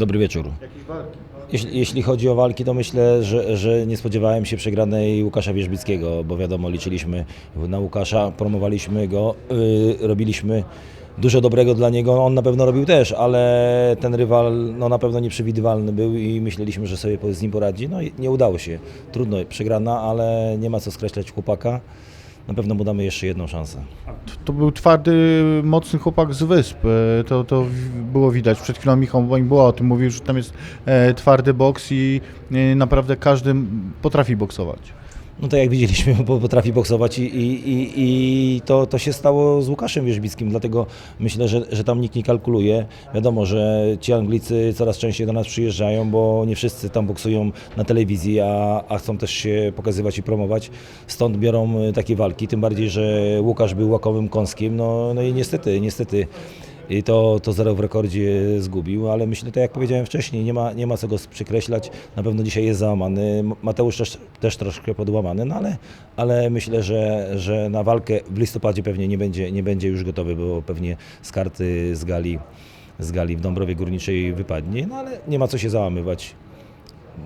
Dobry wieczór. Jeśli, jeśli chodzi o walki, to myślę, że, że nie spodziewałem się przegranej Łukasza Wierzbickiego, bo wiadomo, liczyliśmy na Łukasza, promowaliśmy go, yy, robiliśmy dużo dobrego dla niego, on na pewno robił też, ale ten rywal no, na pewno nieprzewidywalny był i myśleliśmy, że sobie z nim poradzi. No i nie udało się. Trudno, przegrana, ale nie ma co skreślać chłopaka. Na pewno mu damy jeszcze jedną szansę. To był twardy, mocny chłopak z wysp. E, To, to było widać. Przed chwilą Michał Boń o tym mówił, że tam jest e, twardy boks i e, naprawdę każdy potrafi boksować. No to jak widzieliśmy, potrafi boksować i, i, i, to, to się stało z Łukaszem Wierzbickim, dlatego myślę, że, że tam nikt nie kalkuluje. Wiadomo, że ci Anglicy coraz częściej do nas przyjeżdżają, bo nie wszyscy tam boksują na telewizji, a, a chcą też się pokazywać i promować. Stąd biorą y, takie walki, tym bardziej, że Łukasz był łakowym kąskiem, no, no i niestety, niestety i to, to zero w rekordzie zgubił, ale myślę, tak jak powiedziałem wcześniej, nie ma, nie ma co go przykreślać. Na pewno dzisiaj jest załamany. Mateusz też, też troszkę podłamany, no ale, ale myślę, że, że na walkę w listopadzie pewnie nie będzie, nie będzie już gotowy, bo pewnie z karty z gali, z gali w Dąbrowie Górniczej wypadnie, no ale nie ma co się załamywać.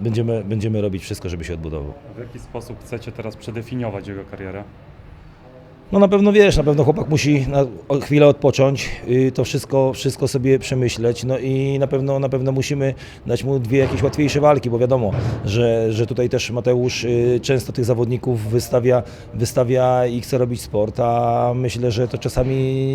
Będziemy, będziemy robić wszystko, żeby się odbudował. W jaki sposób chcecie teraz przedefiniować jego karierę? No na pewno wiesz, na pewno chłopak musi na chwilę odpocząć, to wszystko, wszystko sobie przemyśleć, no i na pewno, na pewno musimy dać mu dwie jakieś łatwiejsze walki, bo wiadomo, że, że tutaj też Mateusz y, często tych zawodników wystawia, wystawia i chce robić sport, a myślę, że to czasami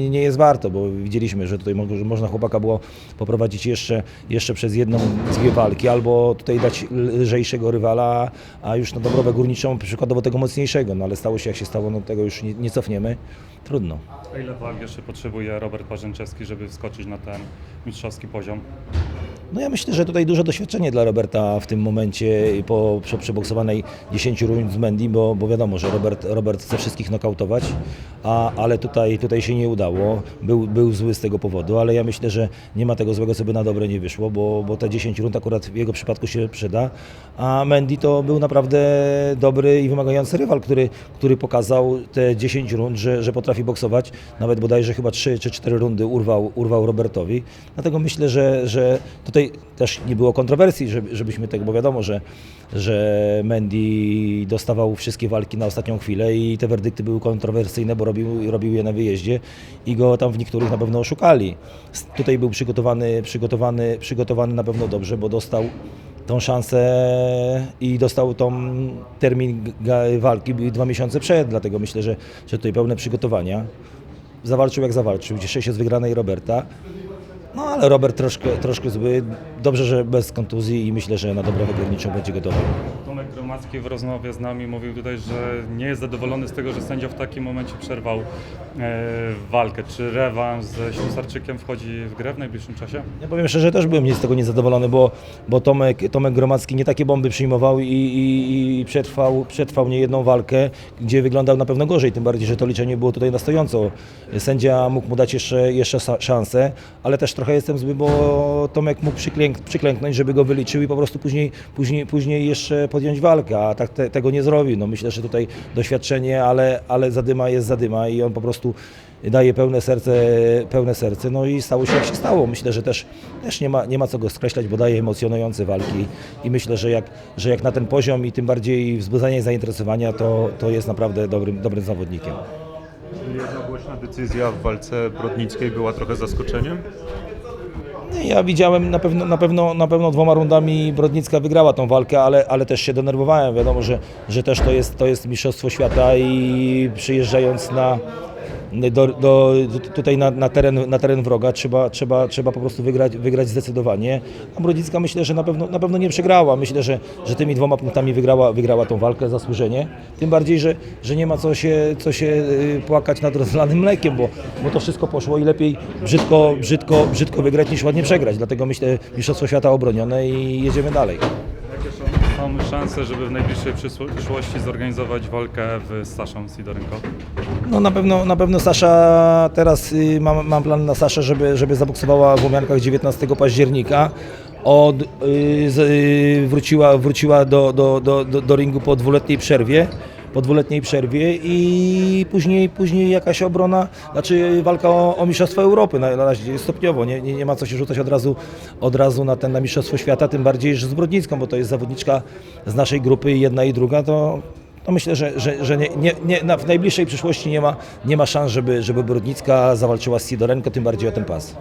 nie jest warto, bo widzieliśmy, że tutaj można chłopaka było poprowadzić jeszcze, jeszcze przez jedną, dwie walki, albo tutaj dać lżejszego rywala, a już na Dobrowę Górniczą przykładowo tego mocniejszego, no ale stało się jak się stało, no tego już nie, nie cofniemy. Trudno. A ile wag jeszcze potrzebuje Robert Parzęczewski, żeby wskoczyć na ten mistrzowski poziom? No ja myślę, że tutaj duże doświadczenie dla Roberta w tym momencie po prze- przeboksowanej 10 rund z Mendy, bo, bo wiadomo, że Robert, Robert chce wszystkich nokautować, a, ale tutaj, tutaj się nie udało. Był, był zły z tego powodu, ale ja myślę, że nie ma tego złego, co by na dobre nie wyszło, bo, bo te 10 rund akurat w jego przypadku się przyda, a Mendy to był naprawdę dobry i wymagający rywal, który, który pokazał te 10 rund, że, że potrafi boksować, nawet bodajże chyba 3 czy 4 rundy urwał, urwał Robertowi, dlatego myślę, że, że tutaj też nie było kontrowersji, żeby, żebyśmy tego, bo wiadomo, że, że Mendy dostawał wszystkie walki na ostatnią chwilę i te werdykty były kontrowersyjne, bo robił, robił je na wyjeździe i go tam w niektórych na pewno oszukali. Tutaj był przygotowany, przygotowany, przygotowany na pewno dobrze, bo dostał tą szansę i dostał tą termin walki dwa miesiące przed, dlatego myślę, że, że tutaj pełne przygotowania. Zawalczył jak zawalczył, cieszę się z wygranej Roberta. No ale Robert troszkę, troszkę zły, dobrze, że bez kontuzji i myślę, że na Dobrowę Górniczą będzie gotowy. Tomek Gromacki w rozmowie z nami mówił tutaj, że nie jest zadowolony z tego, że sędzia w takim momencie przerwał e, walkę. Czy rewanż ze Ślusarczykiem wchodzi w grę w najbliższym czasie? Ja powiem szczerze, też byłem z tego niezadowolony, bo, bo Tomek, Tomek Gromacki nie takie bomby przyjmował i, i, i przetrwał, przetrwał niejedną walkę, gdzie wyglądał na pewno gorzej, tym bardziej, że to liczenie było tutaj na stojąco. Sędzia mógł mu dać jeszcze, jeszcze szansę, ale też trochę jestem zły, bo Tomek mógł przyklęk, przyklęknąć, żeby go wyliczył i po prostu później, później, później jeszcze podjąć walkę, a tak te, tego nie zrobił. No myślę, że tutaj doświadczenie, ale, ale zadyma jest zadyma i on po prostu daje pełne serce, pełne serce, no i stało się jak się stało. Myślę, że też, też nie, ma, nie ma co go skreślać, bo daje emocjonujące walki i myślę, że jak, że jak na ten poziom i tym bardziej wzbudzanie zainteresowania, to, to jest naprawdę dobrym, dobrym zawodnikiem. Jednogłośna decyzja w walce Brodnickiej była trochę zaskoczeniem. Ja widziałem na pewno, na pewno, na pewno dwoma rundami Brodnicka wygrała tą walkę, ale, ale też się denerwowałem. Wiadomo, że, że też to jest, to jest Mistrzostwo Świata i przyjeżdżając na, do, do, tutaj na, na, teren, na teren wroga trzeba, trzeba, trzeba po prostu wygrać, wygrać zdecydowanie. A Brodnicka myślę, że na pewno, na pewno nie przegrała. Myślę, że, że tymi dwoma punktami wygrała, wygrała tą walkę zasłużenie. Tym bardziej, że, że nie ma co się, co się y, płakać nad rozlanym mlekiem, bo, bo to wszystko poszło i lepiej brzydko, brzydko, brzydko wygrać niż ładnie przegrać. Dlatego myślę, Mistrzostwo Świata obronione i jedziemy dalej. Są, szanse, żeby w najbliższej przyszło- przyszłości zorganizować walkę w Saszą Sidorynko? No na pewno, na pewno Sasza, teraz y, mam, mam plan na Saszę, żeby, żeby zaboksowała w Łomiankach 19 października. Od, y, y, wróciła wróciła do, do, do, do, do ringu po dwuletniej przerwie. Po dwuletniej przerwie i później, później jakaś obrona, znaczy walka o, o Mistrzostwo Europy na, na razie stopniowo, nie, nie, nie ma co się rzucać od razu, od razu na ten na Mistrzostwo Świata, tym bardziej, że z Brodnicką, bo to jest zawodniczka z naszej grupy jedna i druga, to, to myślę, że, że, że nie, nie, nie, na, w najbliższej przyszłości nie ma, nie ma szans, żeby, żeby Brodnicka zawalczyła z Sidorenko, tym bardziej o ten pas.